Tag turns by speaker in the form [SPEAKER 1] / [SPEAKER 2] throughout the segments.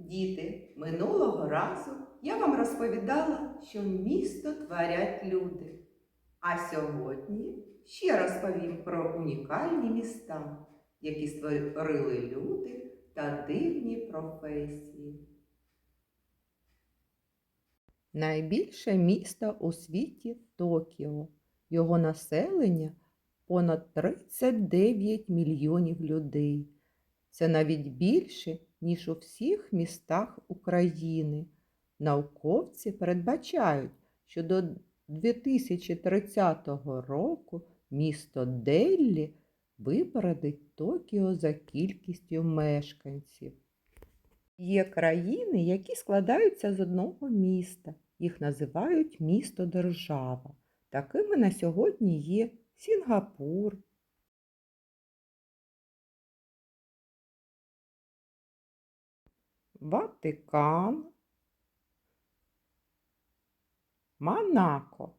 [SPEAKER 1] Діти, минулого разу я вам розповідала, що місто творять люди. А сьогодні ще розповім про унікальні міста, які створили люди та дивні професії. Найбільше місто у світі Токіо. Його населення понад 39 мільйонів людей. Це навіть більше, ніж у всіх містах України. Науковці передбачають, що до 2030 року місто Деллі випередить Токіо за кількістю мешканців. Є країни, які складаються з одного міста. Їх називають місто-держава. Такими на сьогодні є Сінгапур, Ватикан, Монако.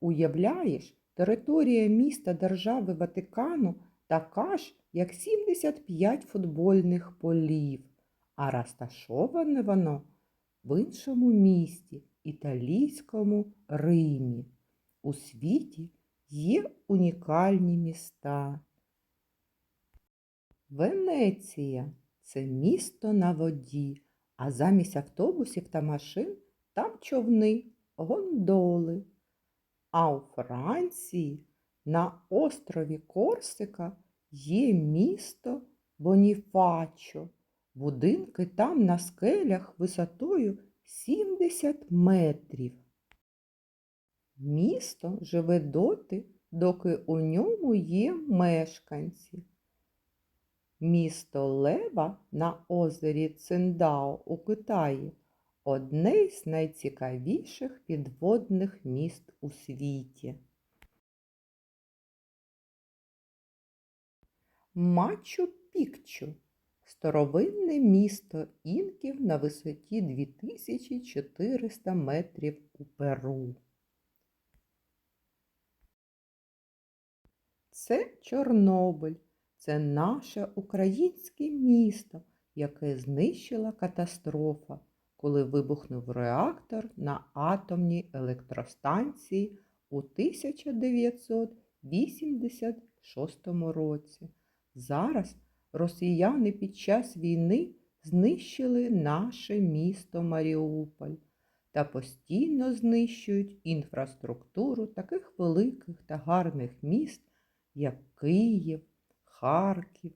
[SPEAKER 1] Уявляєш, територія міста держави Ватикану така ж, як 75 футбольних полів, а розташоване воно в іншому місті, італійському Римі. У світі є унікальні міста. Венеція це місто на воді, а замість автобусів та машин там човни, гондоли. А у Франції на острові Корсика є місто Боніфачо. Будинки там на скелях висотою 70 метрів. Місто живе доти, доки у ньому є мешканці. Місто Лева на озері Циндао у Китаї одне з найцікавіших підводних міст у світі. Мачу Пікчу старовинне місто інків на висоті 2400 метрів у Перу. Це Чорнобиль. Це наше українське місто, яке знищила катастрофа, коли вибухнув реактор на атомній електростанції у 1986 році. Зараз росіяни під час війни знищили наше місто Маріуполь та постійно знищують інфраструктуру таких великих та гарних міст, як Київ. Харків,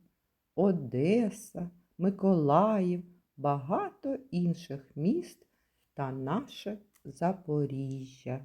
[SPEAKER 1] Одеса, Миколаїв, багато інших міст та наше Запоріжжя.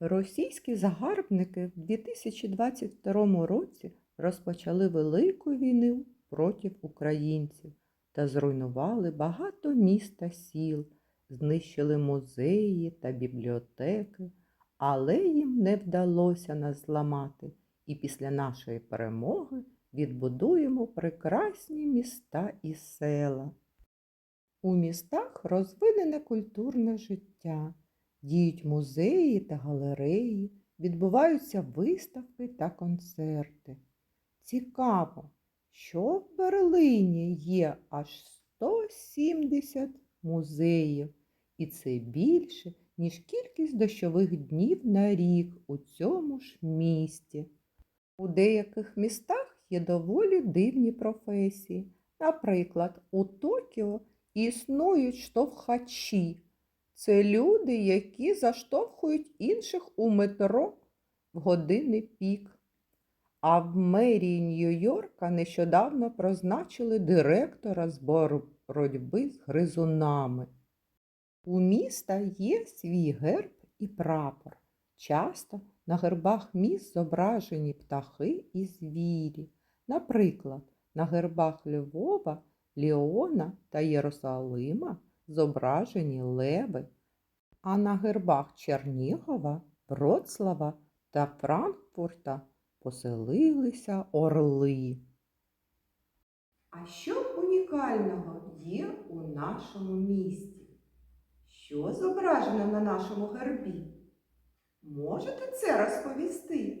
[SPEAKER 1] Російські загарбники в 2022 році розпочали велику війну проти українців та зруйнували багато міст та сіл, знищили музеї та бібліотеки, але їм не вдалося нас зламати і після нашої перемоги відбудуємо прекрасні міста і села. У містах розвинене культурне життя, діють музеї та галереї, відбуваються виставки та концерти. Цікаво, що в Берлині є аж 170 музеїв, і це більше, ніж кількість дощових днів на рік у цьому ж місті. У деяких містах є доволі дивні професії. Наприклад, у Токіо існують штовхачі. Це люди, які заштовхують інших у метро в години пік. А в мерії Нью-Йорка нещодавно призначили директора з боротьби з гризунами. У міста є свій герб і прапор. Часто на гербах міст зображені птахи і звірі. Наприклад, на гербах Львова, Ліона та Єрусалима зображені леви, а на гербах Чернігова, Вроцлава та Франкфурта поселилися орли. А що унікального є у нашому місті? Що зображено на нашому гербі? Можете це розповісти?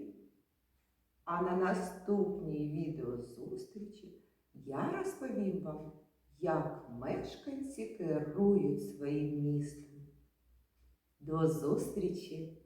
[SPEAKER 1] А на наступній відеозустрічі я розповім вам, як мешканці керують своїм містом. До зустрічі